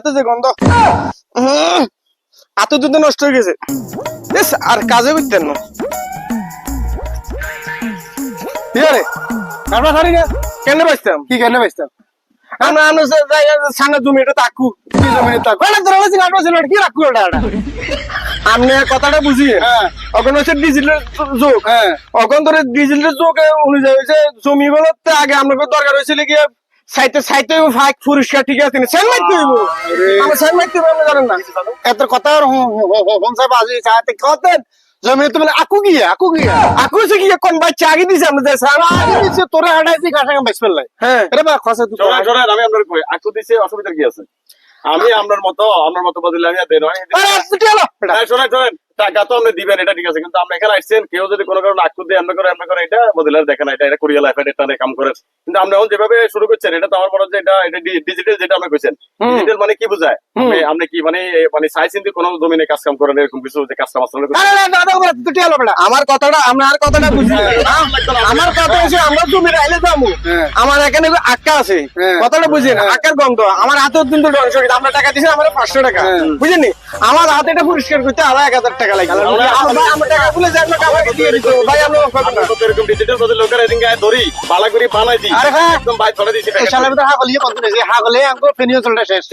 এতে যে গন্ধ। দুধ নষ্ট হয়ে গেছে। আর কাজে করতেন না। ঠিক আছে আপনার না। কেন বাঁচতাম? কি কেন বেচতাম? আমরা আমরা যে জমি এটা তাকু। কি জমিনে তাক? অনেক ধরে বলছি আপনার ছিল কি রাখু এটা এটা? আপনি কথাটা বুঝি। হ্যাঁ। এখন হচ্ছে ডিজিটাল যুগ হ্যাঁ। এখন ধরে ডিজিটাল যুগ অনুযায়ী আগে আমাকে দরকার হয়েছিল কি সাইতে সাইতে ফাইক পরিষ্কার ঠিক আছে সেন মারতে হইব আমরা সেন মারতে হইব আপনি জানেন না? এত কথা আর হোম সাহেব আজি চাতে কতেন? জমিনে তো বলে আকু গিয়া আকু গিয়া আকু কি কোন বাচ্চা আগে দিছে আমরা দেশ? আগে দিছে তোরে হাঁটাইছি ঘাসা বেচ ফেললাই হ্যাঁ। এটা বা খসে তুই শোনেন শোনেন আমি আপনার কই আকু দিছে অসুবিধা কি আছে? আমি আপনার মতো আপনার মতো বদলে আমি আর দেন হয় আরে, শোনেন শোনেন। টাকা তো আপনি দিবেন এটা ঠিক আছে কিন্তু আপনি এখানে আসছেন কেউ যদি কোনো কারণে দিয়ে আপনি করে আপনি করে এটা দেখেন এটা এটা করিয়া লাইফ এটা কাম করেন কিন্তু আপনি এখন যেভাবে শুরু করছেন এটা তো আমার মনে হচ্ছে এটা এটা ডিজিটাল যেটা আপনি কইছেন ডিজিটাল মানে কি বোঝায়? আপনি- কি মানে মানে সাই চিন্তি কোনো জমিনে কাজ কাম করেন এরকম কিছু যে কাজ কাম আসলে। আমার কথাটা আমার কথাটা বুঝি আমার কথা হচ্ছে আমরা রাইলে যাব। হ্যাঁ। আমার এখানে আক্কা আছে হ্যাঁ। কথাটা বুঝেন আক্কার গন্ধ। আমার হাতেও কিন্তু হয়ে। আমরা টাকা দিছি আমার পাঁচশো টাকা। হ্যাঁ। বুঝেনি আমার হাতে এটা পরিষ্কার করতে আড়াই এক হাজার টাকা লাগে আমার টাকা বলে দিয়ে দিত ভাই আমরা আমরা এরকম ডিজিটাল বদলে লোকের এদিন গায়ে ধরি পালা করে বানাই দিই আরে হ্যাঁ। একদম বাইর করে দিয়েছি এই শালার ভিতরে হাগলিয়ে কত নেছে হাগলে ফেনিও শেষ